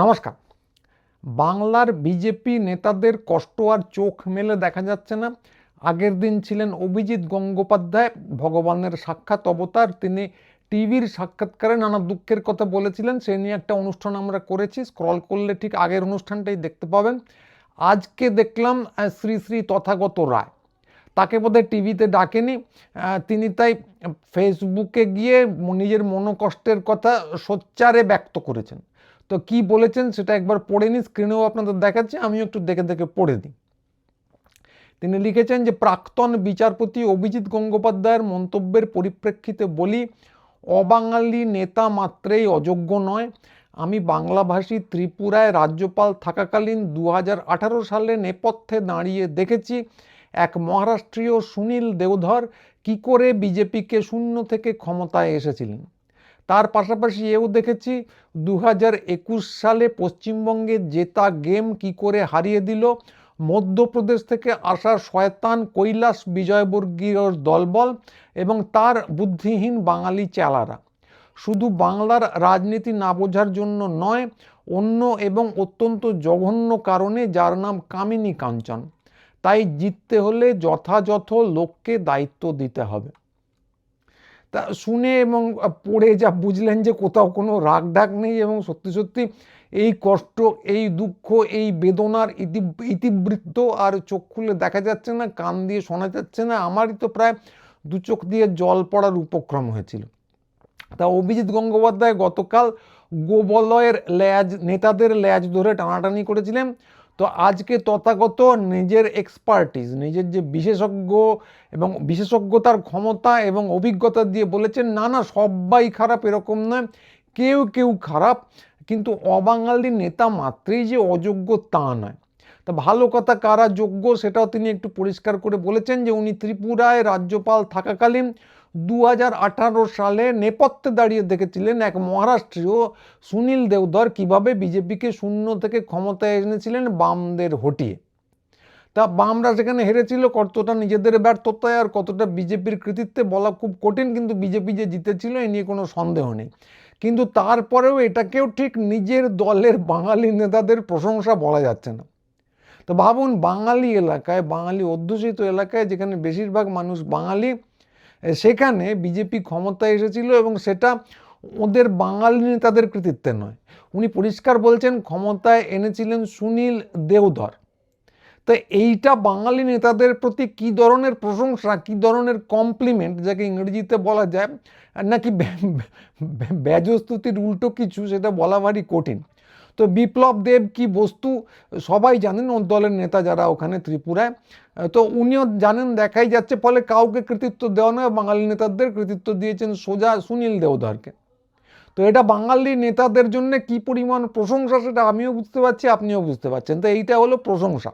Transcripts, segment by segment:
নমস্কার। বাংলার বিজেপি নেতাদের কষ্ট আর চোখ মেলে দেখা যাচ্ছে না। আগের দিন ছিলেন অভিজিৎ গঙ্গোপাধ্যায়, ভগবানের সাক্ষাৎ অবতার। তিনি টিভির সাক্ষাৎকারে নানা দুঃখের কথা বলেছিলেন। সে নিয়ে একটা অনুষ্ঠান আমরা করেছি। স্ক্রল করলে ঠিক আগের অনুষ্ঠানটাই দেখতে পাবেন। আজকে দেখলাম শ্রী শ্রী তথাগত রায়। তাকে বোধহয় টিভিতে ডাকেনি। তিনি তাই ফেসবুকে গিয়ে নিজের মনোকষ্টের কথা সোচ্চারে ব্যক্ত করেছেন। তো কি বলেছেন সেটা একবার পড়ে নিই স্ক্রিনেও আপনাদের দেখাচ্ছি, আমিও একটু দেখে দেখে পড়ে দিই। তিনি লিখেছেন যে, প্রাক্তন বিচারপতি অভিজিৎ গঙ্গোপাধ্যায়ের মন্তব্যের পরিপ্রেক্ষিতে বলি, অবাঙালি নেতা মাত্রেই অযোগ্য নয়। আমি বাংলাভাষী ত্রিপুরায় রাজ্যপাল থাকাকালীন দু হাজার আঠারো সালে নেপথ্যে দাঁড়িয়ে দেখেছি, এক মহারাষ্ট্রীয় সুনীল দেওধর কি করে বিজেপিকে শূন্য থেকে ক্ষমতায় এসেছিলেন। তার পাশাপাশি এও দেখেছি দু একুশ সালে পশ্চিমবঙ্গে জেতা গেম কি করে হারিয়ে দিল। মধ্যপ্রদেশ থেকে আসা শয়তান কৈলাস বিজয়বর্গীয়র দলবল এবং তার বুদ্ধিহীন বাঙালি চেলারা। শুধু বাংলার রাজনীতি না বোঝার জন্য নয়, অন্য এবং অত্যন্ত জঘন্য কারণে যার নাম কামিনী কাঞ্চন। তাই জিততে হলে যথাযথ লোককে দায়িত্ব দিতে হবে। তা শুনে এবং পড়ে যা বুঝলেন যে কোথাও কোনো রাগ ঢাক নেই এবং সত্যি সত্যি এই কষ্ট, এই দুঃখ, এই বেদনার ইতি, ইতিবৃত্ত আর চোখ খুলে দেখা যাচ্ছে না, কান দিয়ে শোনা যাচ্ছে না, আমারই তো প্রায় দু চোখ দিয়ে জল পড়ার উপক্রম হয়েছিল। তা অভিজিৎ গঙ্গোপাধ্যায় গতকাল গোবলয়ের ল্যাজ, নেতাদের ল্যাজ ধরে টানাটানি করেছিলেন। তো আজকে তথাগত নিজের এক্সপার্টিস নিজের যে বিশেষজ্ঞ এবং বিশেষজ্ঞতার ক্ষমতা এবং অভিজ্ঞতা দিয়ে বলেছেন, না না, সবাই খারাপ, এরকম নয়। কেউ কেউ খারাপ, কিন্তু অবাঙালি নেতা মাত্রেই যে অযোগ্য তা নয়। তা ভালো কথা কারা যোগ্য সেটাও তিনি একটু পরিষ্কার করে বলেছেন যে, উনি ত্রিপুরায় রাজ্যপাল থাকাকালীন দু হাজার আঠারো সালে নেপথ্যে দাঁড়িয়ে দেখেছিলেন এক মহারাষ্ট্রীয় সুনীল দেওধর কীভাবে বিজেপিকে শূন্য থেকে ক্ষমতায় এনেছিলেন বামদের হটিয়ে। তা বামরা সেখানে হেরেছিল, কতটা নিজেদের ব্যর্থতায় আর কতটা বিজেপির কৃতিত্বে বলা খুব কঠিন, কিন্তু বিজেপি যে জিতেছিল এ নিয়ে কোনো সন্দেহ নেই। কিন্তু তারপরেও এটাকেও ঠিক নিজের দলের বাঙালি নেতাদের প্রশংসা বলা যাচ্ছে না। তো ভাবুন, বাঙালি এলাকায়, বাঙালি অধ্যুষিত এলাকায় যেখানে বেশিরভাগ মানুষ বাঙালি সেখানে বিজেপি ক্ষমতায় এসেছিল এবং সেটা ওদের বাঙালি নেতাদের কৃতিত্বে নয় উনি পরিষ্কার বলছেন ক্ষমতায় এনেছিলেন সুনীল দেওধর তো এইটা বাঙালি নেতাদের প্রতি কী ধরনের প্রশংসা কী ধরনের কমপ্লিমেন্ট যাকে ইংরেজিতে বলা যায় নাকি ব্যা- ব্যা- ব্যাজস্তুতির উল্টো কিছু সেটা বলা ভারী কঠিন তো বিপ্লব দেব কি বস্তু? সবাই জানেন ওর দলের নেতা যারা ওখানে ত্রিপুরায়। তো উনিও জানেন দেখাই যাচ্ছে, ফলে কাউকে কৃতিত্ব দেওয়া নয়, বাঙালি নেতাদের কৃতিত্ব দিয়েছেন সোজা সুনীল দেওধরকে। তো এটা বাঙালি নেতাদের জন্য কি পরিমাণ প্রশংসা সেটা আমিও বুঝতে পারছি, আপনিও বুঝতে পারছেন। তো এইটা হলো প্রশংসা।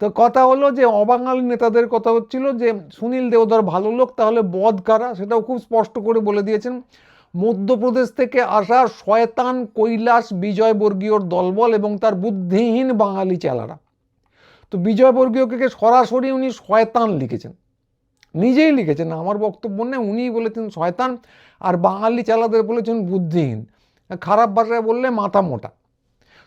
তো কথা হলো যে অবাঙালি নেতাদের কথা হচ্ছিল যে, সুনীল দেওধর ভালো লোক, তাহলে বধ কারা? সেটাও খুব স্পষ্ট করে বলে দিয়েছেন। মধ্যপ্রদেশ থেকে আসা শয়তান কৈলাস বিজয়বর্গীয়র দলবল এবং তার বুদ্ধিহীন বাঙালি চেলারা। তো বিজয়বর্গীয়কে সরাসরি উনি শয়তান লিখেছেন। নিজেই লিখেছেন, আমার বক্তব্য নেই, উনিই বলেছেন শয়তান আর বাঙালি চালাদের বলেছেন বুদ্ধিহীন। খারাপ ভাষায় বললে মাথা মোটা।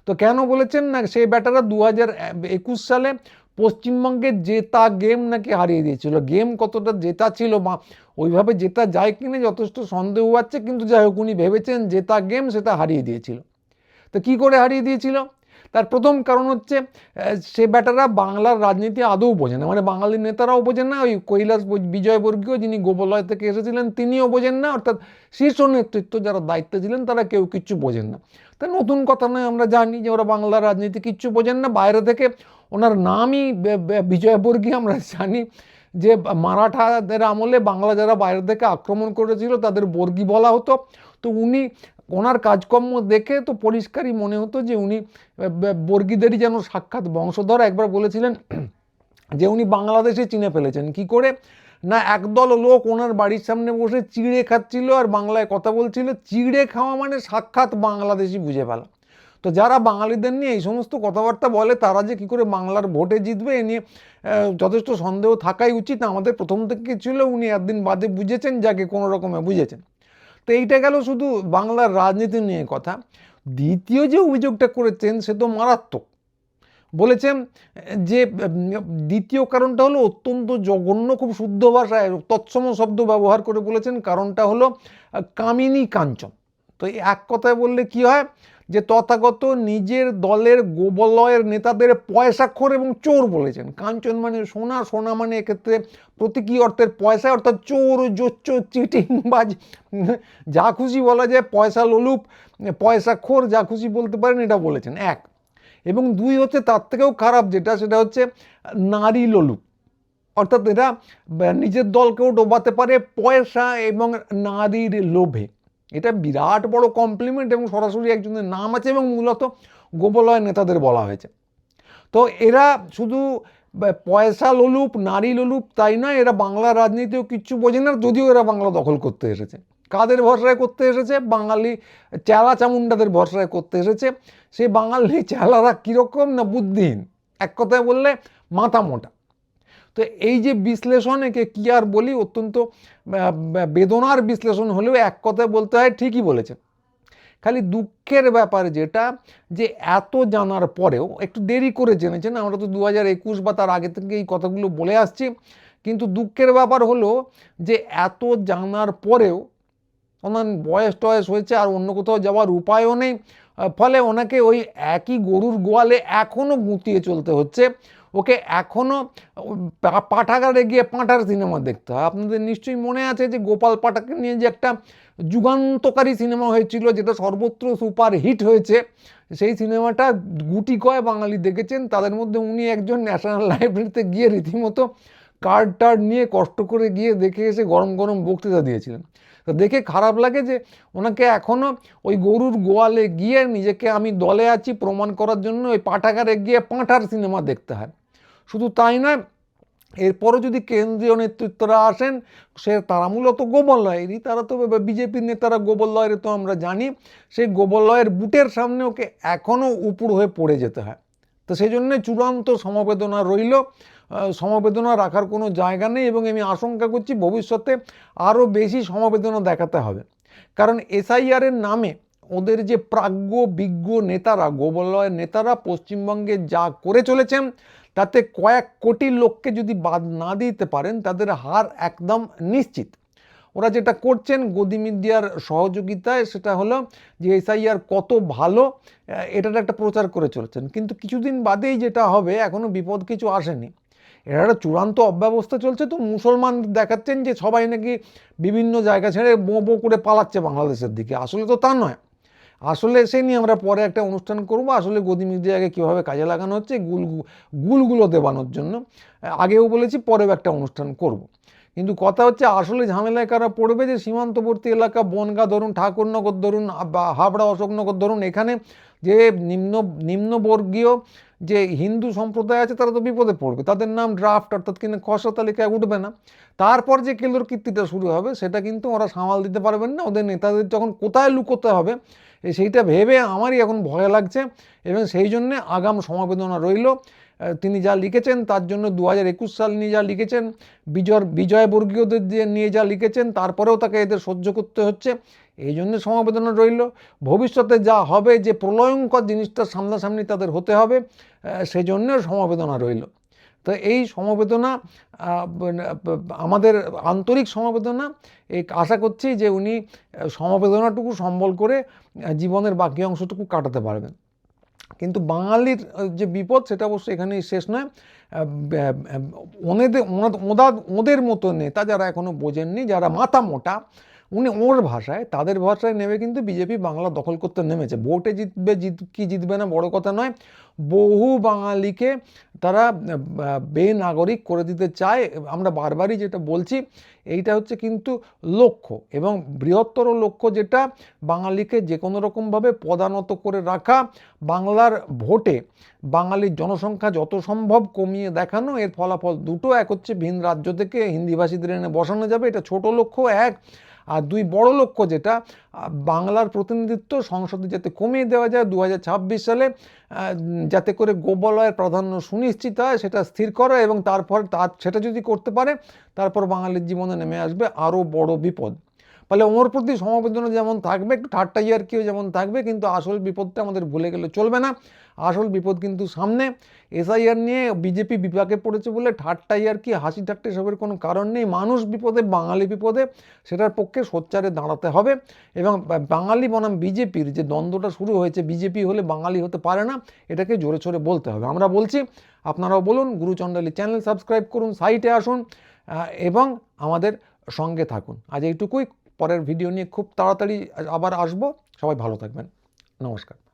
তো কেন বলেছেন না, সেই ব্যাটারা দু হাজার একুশ সালে পশ্চিমবঙ্গে জেতা গেম নাকি হারিয়ে দিয়েছিল? গেম কতটা জেতা ছিল বা ওইভাবে জেতা যায় কিনা যথেষ্ট সন্দেহ আছে, কিন্তু যাই হোক, উনি ভেবেছেন জেতা গেম সেটা হারিয়ে দিয়েছিল। তো কি করে হারিয়ে দিয়েছিল? তার প্রথম কারণ হচ্ছে সে ব্যাটারা বাংলার রাজনীতি আদৌ বোঝে না। মানে বাঙালি নেতারাও বোঝেন না, ওই কৈলাস বিজয়বর্গীয় যিনি গোবলয় থেকে এসেছিলেন, তিনিও বোঝেন না। অর্থাৎ শীর্ষ নেতৃত্ব যারা দায়িত্বে ছিলেন, তারা কেউ কিচ্ছু বোঝেন না। তা নতুন কথা নয়, আমরা জানি যে ওরা বাংলার রাজনীতি কিচ্ছু বোঝেন না। বাইরে থেকে ওনার নামই বিজয়বর্গী, আমরা জানি যে মারাঠাদের আমলে বাংলা যারা বাইরে থেকে আক্রমণ করেছিল, তাদের বর্গী বলা হতো। তো উনি ওনার কাজকর্ম দেখে তো পরিষ্কারই মনে হতো যে উনি বর্গীদেরই যেন সাক্ষাৎ। বংশধর একবার বলেছিলেন যে উনি বাংলাদেশে চিনে ফেলেছেন। কি করে? না, একদল লোক ওনার বাড়ির সামনে বসে চিড়ে খাচ্ছিল আর বাংলায় কথা বলছিল। চিড়ে খাওয়া মানে সাক্ষাৎ বাংলাদেশি বুঝে ফেলা। তো যারা বাঙালিদের নিয়ে এই সমস্ত কথাবার্তা বলে, তারা যে কী করে বাংলার ভোটে জিতবে, এ নিয়ে যথেষ্ট সন্দেহ থাকাই উচিত। আমাদের প্রথম থেকে ছিল, উনি একদিন বাদে বুঝেছেন, যাকে কোনো রকমে বুঝেছেন। তো এইটা গেল শুধু বাংলার রাজনীতি নিয়ে কথা। দ্বিতীয় যে অভিযোগটা করেছেন, সে তো মারাত্মক। বলেছেন, যে, দ্বিতীয় কারণটা হলো, অত্যন্ত জঘন্য, খুব শুদ্ধ ভাষায়, তৎসম শব্দ ব্যবহার করে বলেছেন। কারণটা হলো, কামিনী কাঞ্চন। তো এক কথায় বললে কি হয়? যে তথাগত নিজের দলের গোবলয়ের নেতাদের পয়সাখোর এবং চোর বলেছেন। কাঞ্চন মানে সোনা সোনা মানে এক্ষেত্রে প্রতীকী অর্থের পয়সা, অর্থাৎ চোর জোচ্চোর চিটিংবাজ, যা খুশি বলা যায়, পয়সা লোলুপ পয়সাখোর যা খুশি বলতে পারেন, এটা বলেছেন। এক। এবং দুই হচ্ছে তার থেকেও খারাপ যেটা, সেটা হচ্ছে নারী লোলুপ। অর্থাৎ বা নিজের দলকেও ডোবাতে পারে পয়সা এবং নারীর লোভে। এটা বিরাট বড় কমপ্লিমেন্ট এবং সরাসরি একজনের নাম আছে এবং মূলত গোবলয় নেতাদের বলা হয়েছে। তো এরা শুধু পয়সা লোলুপ, নারী লোলুপ তাই নয় এরা বাংলা রাজনীতিও কিচ্ছু বোঝে না, যদিও এরা বাংলা দখল করতে এসেছে। কাদের ভরসায় করতে এসেছে? বাঙালি চেলা চামুন্ডাদের ভরসায় করতে এসেছে। সেই বাঙালি চেলারা কীরকম না বুদ্ধিহীন? এক কথায় বললে মাথা মোটা। তো এই যে বিশ্লেষণ, একে কী আর বলি? অত্যন্ত বেদনার বিশ্লেষণ হলেও এক কথায় বলতে হয়, ঠিকই বলেছেন। খালি দুঃখের ব্যাপার যেটা, যে এত জানার পরেও, একটু দেরি করে জেনেছেন, আমরা তো দু একুশ বা তার আগে থেকে এই কথাগুলো বলে আসছি, কিন্তু দুঃখের ব্যাপার হলো যে এত জানার পরেও ওনার বয়স টয়স হয়েছে, আর অন্য কোথাও যাওয়ার উপায়ও নেই ফলে ওনাকে ওই একই গরুর গোয়ালে এখনও গুঁতিয়ে চলতে হচ্ছে। ওকে এখনও পাঠাগারে গিয়ে পাঁঠার সিনেমা দেখতে হয়। আপনাদের নিশ্চয়ই মনে আছে যে গোপাল পাঠাকে নিয়ে যে একটা যুগান্তকারী সিনেমা হয়েছিল, যেটা সর্বত্র সুপার হিট হয়েছে। সেই সিনেমাটা গুটি কয় বাঙালি দেখেছেন। তাদের মধ্যে উনি একজন ন্যাশনাল লাইব্রেরিতে গিয়ে রীতিমতো কার্ড টার্ড নিয়ে কষ্ট করে গিয়ে দেখে এসে গরম গরম বক্তৃতা দিয়েছিলেন। দেখে খারাপ লাগে যে ওনাকে এখনও ওই গরুর গোয়ালে গিয়ে নিজেকে আমি দলে আছি প্রমাণ করার জন্য ওই পাঠাগারে গিয়ে পাঁঠার সিনেমা দেখতে হয়। শুধু তাই নয়, এরপরও যদি কেন্দ্রীয় নেতৃত্বরা আসেন, সে তারা মূলত গোবলয়েরই তারা তো বিজেপির নেতারা গোবলয়ের তো আমরা জানি। সেই গোবলয়ের বুটের সামনে ওকে এখনও উপুর হয়ে পড়ে যেতে হয়। তো সেই জন্য চূড়ান্ত সমবেদনা রইল। সমবেদনা রাখার কোনো জায়গা নেই এবং আমি আশঙ্কা করছি ভবিষ্যতে আরও বেশি সমবেদনা দেখাতে হবে। কারণ এসআইআরের নামে ওদের যে প্রাজ্ঞ, বিজ্ঞ নেতারা গোবলয়ের নেতারা পশ্চিমবঙ্গে যা করে চলেছেন, তাতে কয়েক কোটি লোককে যদি বাদ না দিতে পারেন, তাদের হার একদম নিশ্চিত। ওরা যেটা করছেন, গদি মিডিয়ার সহযোগিতায় সেটা হলো যে এসআইআর কত ভালো এটার একটা প্রচার করে চলেছেন। কিন্তু কিছুদিন বাদেই যেটা হবে এখনও বিপদ কিছু আসেনি। এটা একটা চূড়ান্ত অব্যবস্থা চলছে তো মুসলমান দেখাচ্ছেন যে সবাই নাকি বিভিন্ন জায়গা ছেড়ে বো বো করে পালাচ্ছে বাংলাদেশের দিকে। আসলে তো তা নয়। আসলে সে নিয়ে আমরা পরে একটা অনুষ্ঠান করব। আসলে গদি মিডিয়াকে কীভাবে কাজে লাগানো হচ্ছে, গুল গুলগুলো দেবানোর জন্য। আগেও বলেছি, পরেও একটা অনুষ্ঠান করব। কিন্তু কথা হচ্ছে আসলে ঝামেলায় কারা পড়বে যে সীমান্তবর্তী এলাকা, বনগা ধরুন, ঠাকুরনগর ধরুন, বা হাবড়া, অশোকনগর ধরুন, এখানে যে নিম্ন, নিম্নবর্গীয় যে হিন্দু সম্প্রদায় আছে তারা তো বিপদে পড়বে। তাদের নাম ড্রাফট অর্থাৎ কিনা খসড়া তালিকায় উঠবে না। তারপর যে কেলোর কীর্তিটা শুরু হবে, সেটা কিন্তু ওরা সামাল দিতে পারবেন না। ওদের নেতাদের যখন কোথায় লুকোতে হবে সেইটা ভেবে আমারই এখন ভয় লাগছে এবং সেই জন্যে আগাম সমবেদনা রইল। তিনি যা লিখেছেন তার জন্য দু হাজার একুশ সাল নিয়ে যা লিখেছেন, বিজয়, বিজয়বর্গীয়দের নিয়ে যা লিখেছেন, তারপরেও তাকে এদের সহ্য করতে হচ্ছে। এই জন্য সমবেদনা রইল। ভবিষ্যতে যা হবে, যে প্রলয়ঙ্কর জিনিসটা সামনাসামনি তাদের হতে হবে সেজন্য সমবেদনা রইল। তো এই সমবেদনা আমাদের আন্তরিক সমবেদনা এই আশা করছি যে উনি সমবেদনাটুকু সম্বল করে জীবনের বাকি অংশটুকু কাটাতে পারবেন। কিন্তু বাঙালির যে বিপদ সেটা অবশ্যই এখানেই শেষ নয়। ওনেদের ওনাদ- ওদা ওদের মতো নেতা যারা এখনও বোঝেননি, যারা মাথা মোটা উনি ওর ভাষায়, তাদের ভাষায় নেমে কিন্তু বিজেপি বাংলা দখল করতে নেমেছে। ভোটে জিতবে, জিত কি জিতবে না বড় কথা নয়। বহু বাঙালিকে তারা বেনাগরিক করে দিতে চায়। আমরা বারবারই যেটা বলছি, এইটা হচ্ছে কিন্তু লক্ষ্য এবং বৃহত্তর লক্ষ্য যেটা বাঙালিকে যে কোনো রকমভাবে পদানত করে রাখা, বাংলার ভোটে বাঙালির জনসংখ্যা যত সম্ভব কমিয়ে দেখানো, এর ফলাফল দুটো, এক হচ্ছে ভিন রাজ্য থেকে হিন্দিভাষীদের এনে বসানো যাবে। এটা ছোট লক্ষ্য, এক আর দুই বড় লক্ষ্য যেটা বাংলার প্রতিনিধিত্ব সংসদে যাতে কমিয়ে দেওয়া যায় দু হাজার ছাব্বিশ সালে যাতে করে গোবলয়ের প্রাধান্য সুনিশ্চিত হয়, সেটা স্থির করা এবং তারপর তার, সেটা যদি করতে পারে, তারপর বাঙালির জীবনে নেমে আসবে আরও বড় বিপদ। ফলে ওর প্রতি সমবেদনা যেমন থাকবে, একটু ঠাট্টা ইয়ার্কিও যেমন থাকবে, কিন্তু আসল বিপদটা আমাদের ভুলে গেলে চলবে না। আসল বিপদ কিন্তু সামনে। এসআইআর নিয়ে বিজেপি বিপাকে পড়েছে বলে ঠাট্টা ইয়ার্কি, হাসি ঠাট্টা এসবের কোনো কারণ নেই। মানুষ বিপদে, বাঙালি বিপদে, সেটার পক্ষে সোচ্চারে দাঁড়াতে হবে। এবং বাঙালি বনাম বিজেপির যে দ্বন্দ্বটা শুরু হয়েছে, বিজেপি হলে বাঙালি হতে পারে না, এটাকে জোরে সোরে বলতে হবে। আমরা বলছি, আপনারাও বলুন গুরুচণ্ডালী চ্যানেল সাবস্ক্রাইব করুন, সাইটে আসুন এবং আমাদের সঙ্গে থাকুন। আজ এইটুকুই। পরের ভিডিও নিয়ে খুব তাড়াতাড়ি আবার আসব। সবাই ভালো থাকবেন। নমস্কার।